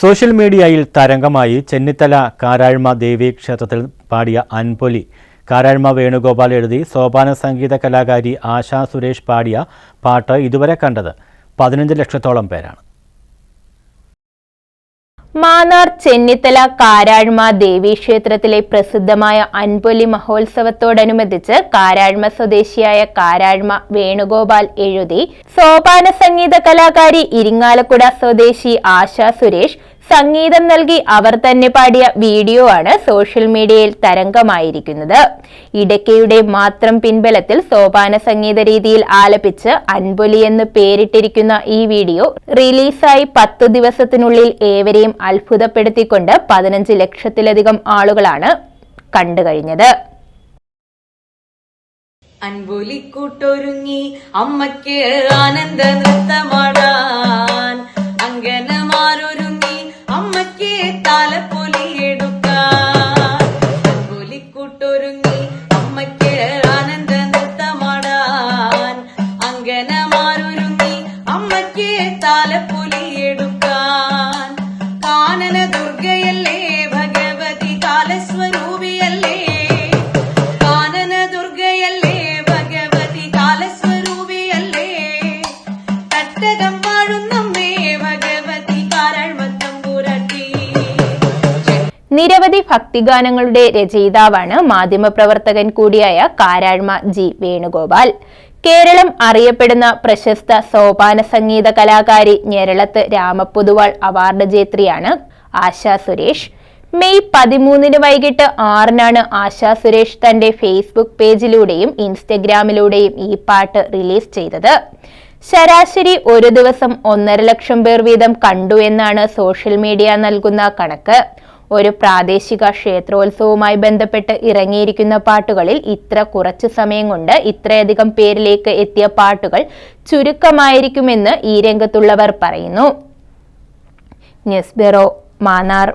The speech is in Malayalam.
സോഷ്യൽ മീഡിയയിൽ തരംഗമായി ചെന്നിത്തല കാരാഴ്മ ദേവി ക്ഷേത്രത്തിൽ പാടിയ അൻപൊലി. കാരാഴ്മ വേണുഗോപാൽ എഴുതി സോപാന സംഗീത കലാകാരി ആശാ സുരേഷ് പാടിയ പാട്ട് ഇതുവരെ കണ്ടത് പതിനഞ്ച് ലക്ഷത്തോളം പേരാണ്. മാന്നാർ ചെന്നിത്തല കാരാഴ്മ ദേവീക്ഷേത്രത്തിലെ പ്രസിദ്ധമായ അൻപൊലി മഹോത്സവത്തോടനുബന്ധിച്ച് കാരാഴ്മ സ്വദേശിയായ കാരാഴ്മ വേണുഗോപാൽ എഴുതി. സോപാന സംഗീത കലാകാരി ഇരിങ്ങാലക്കുട സ്വദേശി ആശാ സുരേഷ് സംഗീതം നൽകി അവർ തന്നെ പാടിയ വീഡിയോ ആണ് സോഷ്യൽ മീഡിയയിൽ തരംഗമായിരിക്കുന്നത്. ഇടയ്ക്കയുടെ മാത്രം പിൻബലത്തിൽ സോപാന സംഗീത രീതിയിൽ ആലപിച്ച് അൻപൊലി എന്ന് പേരിട്ടിരിക്കുന്ന ഈ വീഡിയോ റിലീസായി പത്തു ദിവസത്തിനുള്ളിൽ ഏവരെയും അത്ഭുതപ്പെടുത്തിക്കൊണ്ട് പതിനഞ്ച് ലക്ഷത്തിലധികം ആളുകളാണ് കണ്ടുകഴിഞ്ഞത് അൻപൊലിക്കൂട്ടൊരുങ്ങി അമ്മയ്ക്ക് ആനന്ദ നൃത്തമാടാൻ തട്ടകം വാഴുന്നമ്മേ ഭഗവതി കാരൾമത്തമ്പുരട്ടി നിരവധി ഭക്തിഗാനങ്ങളുടെ രചയിതാവാണ് മാധ്യമപ്രവർത്തകൻ കൂടിയായ കാരാഴ്മ ജി വേണുഗോപാൽ. കേരളം അറിയപ്പെടുന്ന പ്രശസ്ത സോപാന സംഗീത കലാകാരി ഞെരളത്ത് രാമപൊതുവാൾ അവാർഡ് ജേത്രിയാണ് ആശാ സുരേഷ്. മെയ് പതിമൂന്നിന് വൈകിട്ട് ആറിനാണ് ആശാ സുരേഷ് തന്റെ ഫേസ്ബുക്ക് പേജിലൂടെയും ഇൻസ്റ്റഗ്രാമിലൂടെയും ഈ പാട്ട് റിലീസ് ചെയ്തത്. ശരാശരി ഒരു ദിവസം ഒന്നര ലക്ഷം പേർ വീതം കണ്ടു എന്നാണ് സോഷ്യൽ മീഡിയ നൽകുന്ന കണക്ക്. ഒരു പ്രാദേശിക ക്ഷേത്രോത്സവവുമായി ബന്ധപ്പെട്ട് ഇറങ്ങിയിരിക്കുന്ന പാട്ടുകളിൽ ഇത്ര കുറച്ച് സമയം കൊണ്ട് ഇത്രയധികം പേരിലേക്ക് എത്തിയ പാട്ടുകൾ ചുരുക്കമായിരിക്കുമെന്ന് ഈ രംഗത്തുള്ളവർ പറയുന്നു. News bureau Mannar.